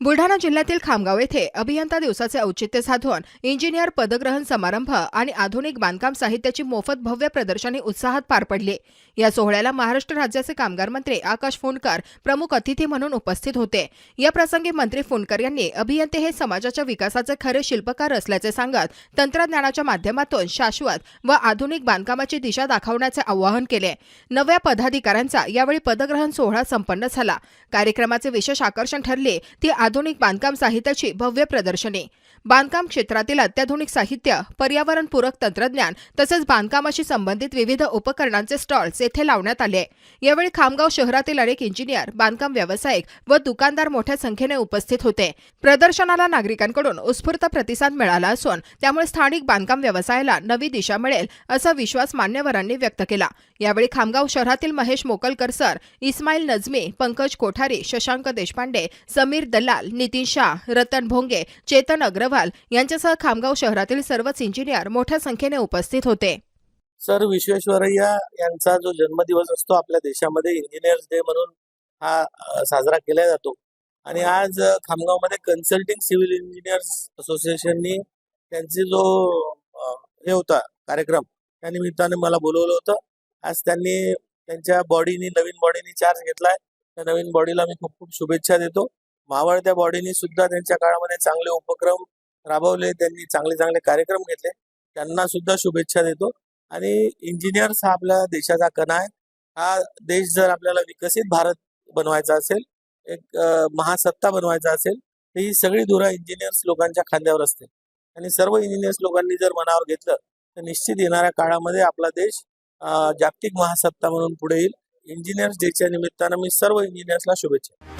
बुलढाणा जिल्ह्यातील खामगाव येथे अभियंता दिवसाचे औचित्य साधून इंजिनियर पदग्रहण समारंभ आणि आधुनिक बांधकाम साहित्याची मोफत भव्य प्रदर्शनी उत्साहात पार पडली. या सोहळ्याला महाराष्ट्र राज्याचे कामगार मंत्री आकाश फुंडकर प्रमुख अतिथी म्हणून उपस्थित होते. या प्रसंगी मंत्री फुंडकर यांनी अभियंते हे समाजाच्या विकासाचे खरे शिल्पकार असल्याचे सांगत तंत्रज्ञानाच्या माध्यमातून शाश्वत व आधुनिक बांधकामाची दिशा दाखवण्याचे आवाहन केले. नव्या पदाधिकाऱ्यांचा यावेळी पदग्रहण सोहळा संपन्न झाला. कार्यक्रमाचे विशेष आकर्षण ठरले ती आधुनिक बांधकाम साहित्याची भव्य प्रदर्शनी. बांधकाम क्षेत्रातील अत्याधुनिक साहित्य पर्यावरणपूरक तंत्रज्ञान तसेच बांधकामाशी संबंधित विविध उपकरणांचे स्टॉल्स येथे लावण्यात आले. यावेळी खामगाव शहरातील अनेक इंजिनियर बांधकाम व्यावसायिक व दुकानदार मोठ्या संख्येने उपस्थित होते. प्रदर्शनाला नागरिकांकडून उत्स्फूर्त प्रतिसाद मिळाला असून त्यामुळे स्थानिक बांधकाम व्यवसायाला नवी दिशा मिळेल असा विश्वास मान्यवरांनी व्यक्त केला. यावेळी खामगाव शहरातील महेश मोकलकर सर इस्माईल नजमी पंकज कोठारी शशांक देशपांडे समीर दल्ला नितीन शाह रतन भोंगे चेतन अग्रवाल यांच्यासह खामगाव शहरातील सर्वच इंजिनियर मोठ्या संख्येने उपस्थित होते. सर विश्वेश्वरय्या यांचा जो जन्मदिवस असतो आपल्या देशामध्ये इंजिनियर्स डे म्हणून हा साजरा केला जातो. आणि आज खामगावमध्ये कन्सल्टिंग सिव्हिल इंजिनियर्स असोसिएशननी त्यांची जो हे होता कार्यक्रम त्या निमित्ताने मला बोलवलं होतं. आज त्यांनी त्यांच्या बॉडीनी नवीन बॉडीनी चार्ज घेतलाय. त्या नवीन बॉडीला मी खूप खूप शुभेच्छा देतो. मावळत्या बॉडीने सुद्धा त्यांच्या काळामध्ये चांगले उपक्रम राबवले त्यांनी चांगले चांगले कार्यक्रम घेतले. त्यांना सुद्धा शुभेच्छा देतो. आणि इंजिनियर्स हा आपल्या देशाचा कणा आहे. हा देश जर आपल्याला विकसित भारत बनवायचा असेल एक महासत्ता बनवायचा असेल तर ही सगळी धुरा इंजिनियर्स लोकांच्या खांद्यावर असते. आणि सर्व इंजिनियर्स लोकांनी जर मनावर घेतलं तर निश्चित येणाऱ्या काळामध्ये आपला देश जागतिक महासत्ता म्हणून पुढे येईल. इंजिनियर्स डेच्या निमित्तानं मी सर्व इंजिनियर्सला शुभेच्छा